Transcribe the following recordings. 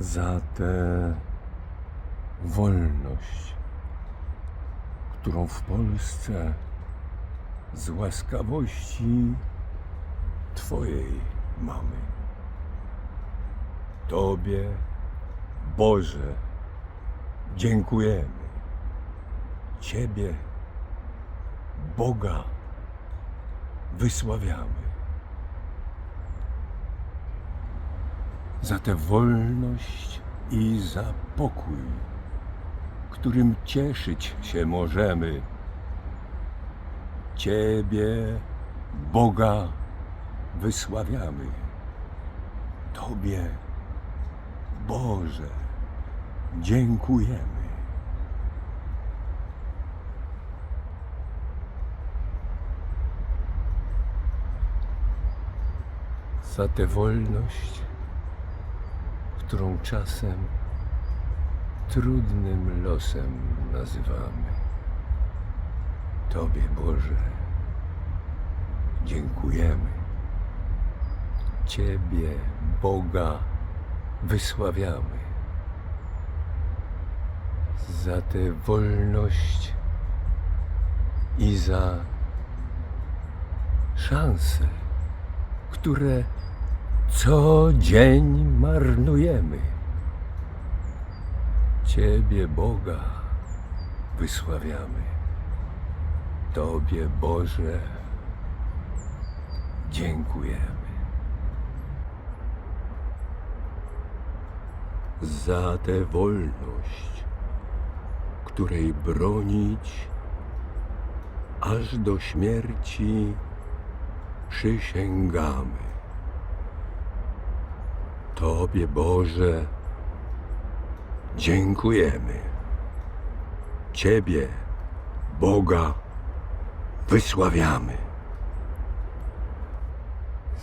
za tę wolność, którą w Polsce z łaskawości Twojej mamy. Tobie, Boże, dziękujemy. Ciebie, Boga, wysławiamy. Za tę wolność i za pokój, którym cieszyć się możemy. Ciebie, Boga, wysławiamy. Tobie, Boże, dziękujemy. Za tę wolność, którą czasem trudnym losem nazywamy. Tobie, Boże, dziękujemy. Ciebie, Boga, wysławiamy. Za tę wolność i za szanse, które co dzień marnujemy. Ciebie, Boga, wysławiamy. Tobie, Boże, dziękujemy. Za tę wolność, której bronić aż do śmierci przysięgamy. Tobie, Boże, dziękujemy. Ciebie, Boga, wysławiamy.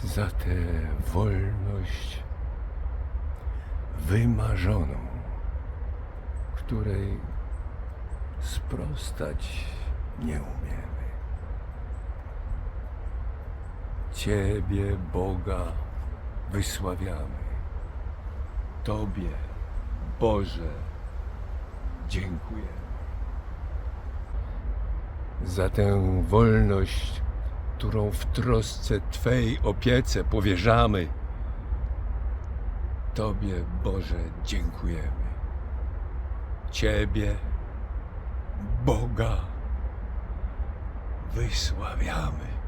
Za tę wolność wymarzoną, której sprostać nie umiemy. Ciebie, Boga, wysławiamy. Tobie, Boże, dziękujemy. Za tę wolność, którą w trosce Twej opiece powierzamy. Tobie, Boże, dziękujemy. Ciebie, Boga, wysławiamy.